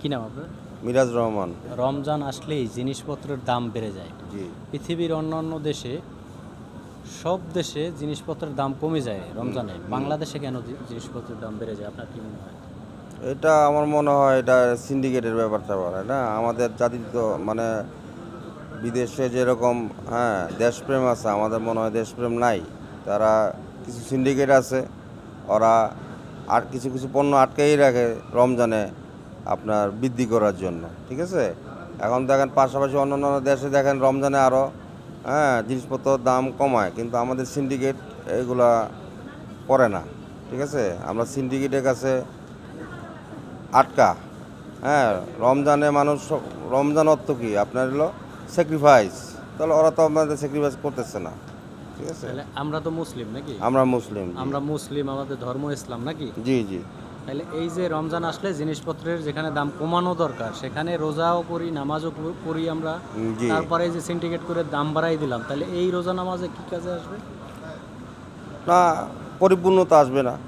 কি নাম আপনার? মিরাজ রহমান। রমজান আসলেই জিনিসপত্রের দাম বেড়ে যায়। জি। পৃথিবীর অন্যান্য দেশে সব দেশে জিনিসপত্রের দাম কমে যায় রমজানে। বাংলাদেশে কেন জিনিসপত্রের দাম বেড়ে যায়? আপনার কি মনে হয়? এটা আমার মনে হয় এটা সিন্ডিকেটের ব্যাপারটা বলে না? আমাদের জাতি তো মানে বিদেশে যেরকম হ্যাঁ দেশপ্রেম আছে আমাদের মনে হয় দেশপ্রেম নাই। তারা কিছু সিন্ডিকেট আছে ওরা আর কিছু কিছু পণ্য আটকেই রাখে রমজানে। আপনার বৃদ্ধি করার জন্য ঠিক আছে? এখন দেখেন পাশাপাশি অন্যান্য দেশে দেখেন রমজানে আরও হ্যাঁ জিনিসপত্রের দাম কমায় কিন্তু আমাদের সিন্ডিকেট এগুলা করে না ঠিক আছে? আমরা সিন্ডিকেটের কাছে আটকা হ্যাঁ রমজানে মানুষ সব- রমজান অর্থ কি? আপনার হলো স্যাক্রিফাইস তাহলে ওরা তো আমাদের স্যাক্রিফাইস করতেছে না ঠিক আছে? আমরা তো মুসলিম নাকি? আমরা মুসলিম। আমরা মুসলিম আমাদের ধর্ম ইসলাম নাকি? জি জি। তাহলে এই যে রমজান আসলে জিনিসপত্রের যেখানে দাম কমানো দরকার সেখানে রোজাও করি নামাজও কর- আমরা। তারপরে এই যে সিন্ডিকেট করে দাম বাড়াই দিলাম তাহলে এই রোজা নামাজে কি কাজে আসবে? না পরিপূর্ণতা আসবে না।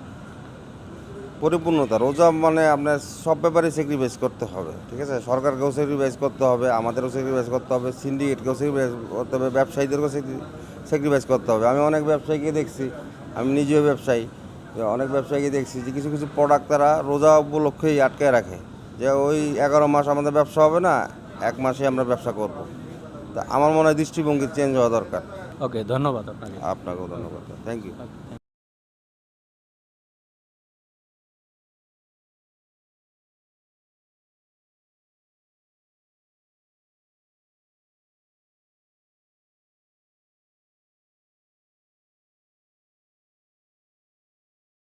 পরিপূর্ণতা রোজা মানে আপনার সব ব্যাপারে স্যাক্রিফাইস করতে হবে ঠিক আছে? সরকারকেও স্যাক্রিফাইস করতে হবে আমাদেরও স্যাক্রিফাইস করতে হবে সিন্ডিকেটকেও স্যাক্রিফাইস করতে হবে ব্যবসায়ীদেরকেও স্যাক্রিফাইস করতে হবে। আমি অনেক ব্যবসায়ীকে দেখছি আমি নিজেও ব্যবসায়ী। অনেক ব্যবসায়ীকে দেখছি যে কিছু কিছু প্রোডাক্ট তারা রোজা উপলক্ষেই আটকে রাখে। যে ওই এগারো মাস আমাদের ব্যবসা হবে না এক মাসে আমরা ব্যবসা করব। তা আমার মনে হয় দৃষ্টিভঙ্গি চেঞ্জ হওয়া দরকার। ওকে ধন্যবাদ আপনাকে। আপনাকেও ধন্যবাদ। Thank you